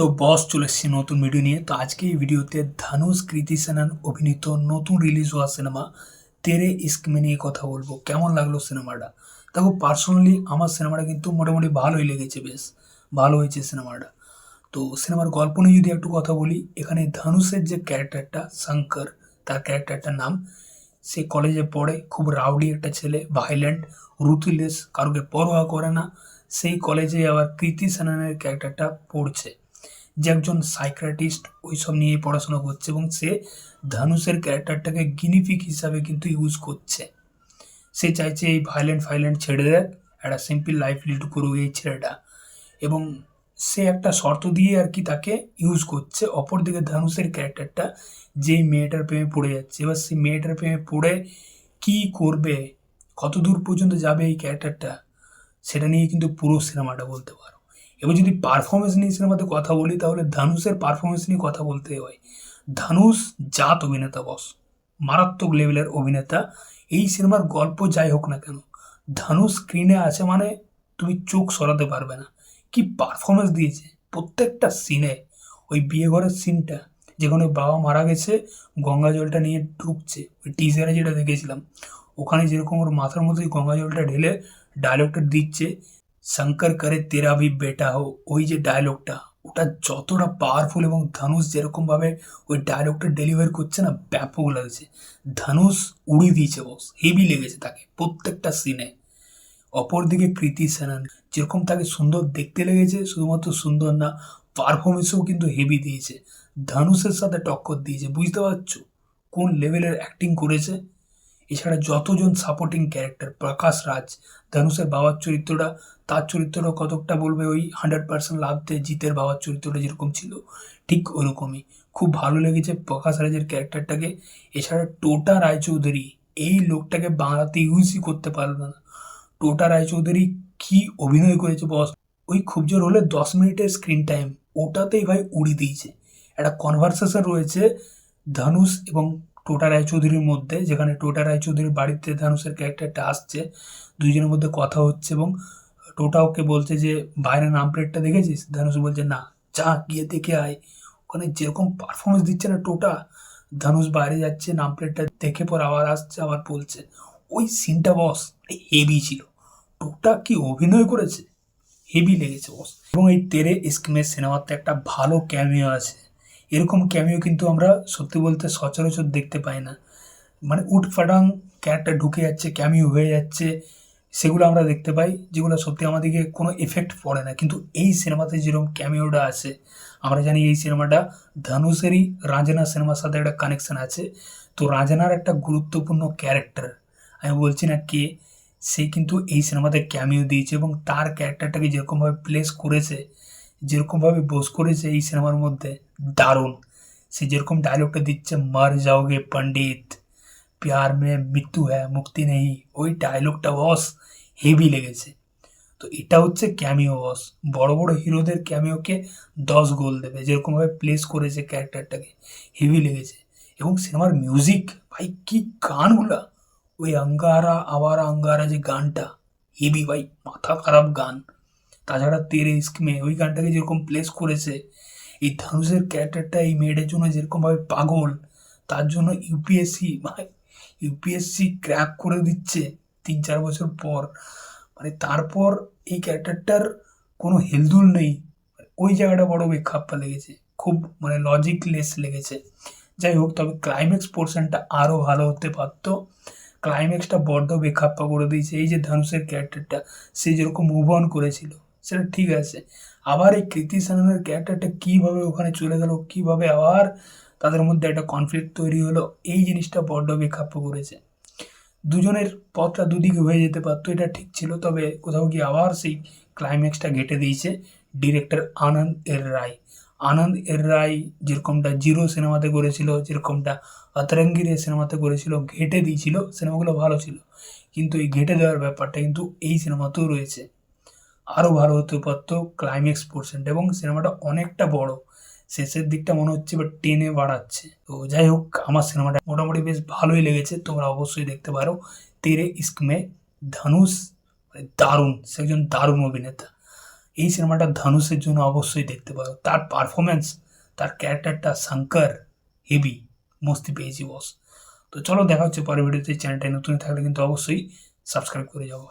তো বস চলে এসেছি নতুন ভিডিও নিয়ে। তো আজকে এই ভিডিওতে ধানুষ কৃতি সেনান অভিনীত নতুন রিলিজ হওয়া সিনেমা তেরে ইস্কমে নিয়ে কথা বলব। কেমন লাগল সিনেমাটা দেখো পার্সোনালি আমার সিনেমাটা কিন্তু মোটামুটি ভালোই লেগেছে বেশ। ভালো হয়েছে সিনেমাটা তো সিনেমার গল্প নিয়ে যদি একটু কথা বলি, এখানে ধানুষের যে ক্যারেক্টারটা শঙ্কর, তার ক্যারেক্টারটার নাম, সে কলেজে পড়ে, খুব রাউডি একটা ছেলে ভাইলেন্ট রুথলেস কারোকে পরোয়া করে না। সেই কলেজে আবার কৃতি সেনানের ক্যারেক্টারটা পড়ছে। যে একজন সাইক্রাটিস্ট ওইসব নিয়ে পড়াশোনা করছে এবং সে ধানুষের ক্যারেক্টারটাকে গিনিফিক হিসাবে কিন্তু ইউজ করছে। সে চাইছে এই ভাইলেন্ট ফাইলেন্ট ছেড়ে দেয় একটা সিম্পল লাইফ লিড করুক এই ছেলেটা। এবং সে একটা শর্ত দিয়ে আর কি তাকে ইউজ করছে, অপরদিকে ধানুষের ক্যারেক্টারটা যেই মেয়েটার প্রেমে পড়ে যাচ্ছে। এবার সেই মেয়েটার প্রেমে পড়ে কি করবে কত দূর পর্যন্ত যাবে এই ক্যারেক্টারটা, সেটা নিয়ে কিন্তু পুরো সিনেমাটা বলতে পারো। এবার যদি পারফরমেন্স নিয়ে সিনেমাতে কথা বলি, তাহলে ধানুষের পারফরমেন্স নিয়ে কথা বলতে হয়। ধানুষ জাত অভিনেতা বস মারাত্মক লেভেলের অভিনেতা। এই সিনেমার গল্প যাই হোক না কেন ধানুষ স্ক্রিনে আছে মানে তুমি চোখ সরাতে পারবে না। কি পারফরমেন্স দিয়েছে? প্রত্যেকটা সিনে ওই বিয়ে ঘরের সিনটা যেখানে বাবা মারা গেছে, গঙ্গা জলটা নিয়ে ঢুকছে। ওই টিজারে যেটা দেখেছিলাম, ওখানে যেরকম ওর মাথার মধ্যে গঙ্গা জলটা ঢেলে ডায়লগটা দিচ্ছে শঙ্কর করে তেরা ভি বেটা হো, ওই যে ডায়লগটা ওটা যতটা পাওয়ারফুল এবং ধনুষ যেরকমভাবে ওই ডায়লগটা ডেলিভার করছে না, ব্যাপক লাগছে। ধনুষ উড়িয়ে দিয়েছে বস হেভি লেগেছে তাকে, প্রত্যেকটা সিনে অপরদিকে কৃতি সেনান, যেরকম তাকে সুন্দর দেখতে লেগেছে, শুধুমাত্র সুন্দর না পারফরমেন্সও কিন্তু হেভি দিয়েছে। ধনুষের সাথে টক্কর দিয়েছে, বুঝতে পারছ? কোন লেভেলের অ্যাক্টিং করেছে? এছাড়া যতজন সাপোর্টিং ক্যারেক্টার প্রকাশ রাজ, ধনুষের বাবার চরিত্রটা তার চরিত্রটা কতকটা বলবে ওই হান্ড্রেড পার্সেন্ট লাভতে জিতের বাবার চরিত্রটা যেরকম ছিল, ঠিক ওরকমই। খুব ভালো লেগেছে প্রকাশ রাজের ক্যারেক্টারটাকে। এছাড়া টোটা রায়চৌধুরী, এই লোকটাকে বাংলাতে ইউজই করতে পারল না। টোটা রায়চৌধুরী কি অভিনয় করেছে বস? ওই খুব জোর হলে দশ মিনিটের স্ক্রিন টাইম ওটাতেই ভাই উড়ি দিয়েছে। একটা কনভারসেশন রয়েছে ধনুষ এবং টোটা রায়চৌধুরীর মধ্যে, যেখানে টোটা রায়চৌধুরীর বাড়িতে ধানুষের ক্যারেক্টারটা আসছে। দুইজনের মধ্যে কথা হচ্ছে এবং টোটা ওকে বলছে যে, বাইরে নাম প্লেটটা দেখেছিস? ধানুষ বলছে, না, যা, গিয়ে দেখে আয়। ওখানে যেরকম পারফরমেন্স দিচ্ছে না টোটা ধানুষ বাইরে যাচ্ছে, নাম প্লেটটা দেখে পর আবার আসছে, আবার বলছে। ওই সিনটা বস হেভি ছিল। টোটা কি অভিনয় করেছে? হেভি লেগেছে বস এবং এই তেরে ইস্কমের সিনেমাতে একটা ভালো ক্যামিও আছে। এরকম ক্যামিও কিন্তু আমরা সত্যি বলতে সচরাচর দেখতে পাই না। মানে উট ফাটাং ক্যারেক্টার ঢুকে যাচ্ছে ক্যামিও হয়ে যাচ্ছে। সেগুলো আমরা দেখতে পাই, যেগুলো সত্যি আমাদেরকে কোনো এফেক্ট পড়ে না। কিন্তু এই সিনেমাতে যেরকম ক্যামিওটা আছে, আমরা জানি এই সিনেমাটা ধনুষেরই রাজনা সিনেমার সাথে একটা কানেকশন আছে। তো রাজনার একটা গুরুত্বপূর্ণ ক্যারেক্টার আমি বলছি না কে, সে কিন্তু এই সিনেমাতে ক্যামিও দিয়েছে এবং তার ক্যারেক্টারটাকে যেরকমভাবে প্লেস করেছে, যেরকমভাবে বোস করেছে এই সিনেমার মধ্যে, দারুণ। সে যেরকম ডায়লগটা দিচ্ছে, মার যাওগে পণ্ডিত। প্যার মে মৃত্যু হ্যাঁ মুক্তি নেই ওই ডায়লগটা বস হেভি লেগেছে তো এটা হচ্ছে ক্যামিও বস বড় বড় হিরোদের ক্যামিওকে দশ গোল দেবে যেরকমভাবে প্লেস করেছে ক্যারেক্টারটাকে হেভি লেগেছে এবং সিনেমার মিউজিক ভাই কি গানগুলা ওই আঙ্গারা আবারা আঙ্গারা যে গানটা হেভি ভাই মাথা খারাপ গান তাছাড়া তেরে ইস্কমে ওই গানটাকে যেরকম প্লেস করেছে, এই ধানুষের ক্যারেক্টারটা এই মেয়েটার জন্য যেরকমভাবে পাগল, তার জন্য ইউপিএসসি ভাই ইউপিএসসি ক্র্যাক করে দিচ্ছে তিন চার বছর পর। মানে তারপর এই ক্যারেক্টারটার কোনো হেলদুল নেই। ওই জায়গাটা বড় বেখাপ্পা লেগেছে। খুব মানে লজিকলেস লেগেছে। যাই হোক, তবে ক্লাইম্যাক্স পোর্শনটা আরও ভালো হতে পারতো। ক্লাইম্যাক্সটা বড্ড বেখাপ্পা করে দিয়েছে। এই যে ধনুষের ক্যারেক্টারটা সে যেরকম মুভ অন করেছিল, সেটা ঠিক আছে। আবার এই কৃতি সেনানের ক্যারেক্টারটা কীভাবে ওখানে চলে গেল, কীভাবে আবার তাদের মধ্যে একটা কনফ্লিক্ট তৈরি হলো। এই জিনিসটা বড্ড বেখাপ্পা করেছে। দুজনের পথটা দুদিকে হয়ে যেতে পারতো, এটা ঠিক ছিল, তবে কোথাও গিয়ে আবার সেই ক্লাইম্যাক্সটা ঘেটে দিয়েছে ডিরেক্টর আনন্দ এর রায়। আনন্দ এর রায় যেরকমটা জিরো সিনেমাতে করেছিল, যেরকমটা অতরঙ্গিরে সিনেমাতে করেছিল, ঘেটে দিয়েছিল, সিনেমাগুলো ভালো ছিল। কিন্তু এই ঘেটে দেওয়ার ব্যাপারটা কিন্তু এই সিনেমাতেও রয়েছে। আরও ভালো হতে পারতো ক্লাইম্যাক্স পোর্শনটা এবং সিনেমাটা অনেকটা বড়। শেষের দিকটা মনে হচ্ছে বা টেনে বাড়াচ্ছে। তো যাই হোক, আমার সিনেমাটা মোটামুটি বেশ ভালোই লেগেছে। তোমরা অবশ্যই দেখতে পারো। তেরে ইস্কমে ধনুষ মানে দারুণ, সে একজন দারুণ অভিনেতা। এই সিনেমাটা ধানুষের জন্য অবশ্যই দেখতে পারো। তার পারফরমেন্স তার ক্যারেক্টারটা শঙ্কর হেভি মস্তি পেয়েছি বস তো চলো, দেখা হচ্ছে পরের ভিডিওতে। চ্যানেলটা নতুন থাকলে কিন্তু অবশ্যই সাবস্ক্রাইব করে যাও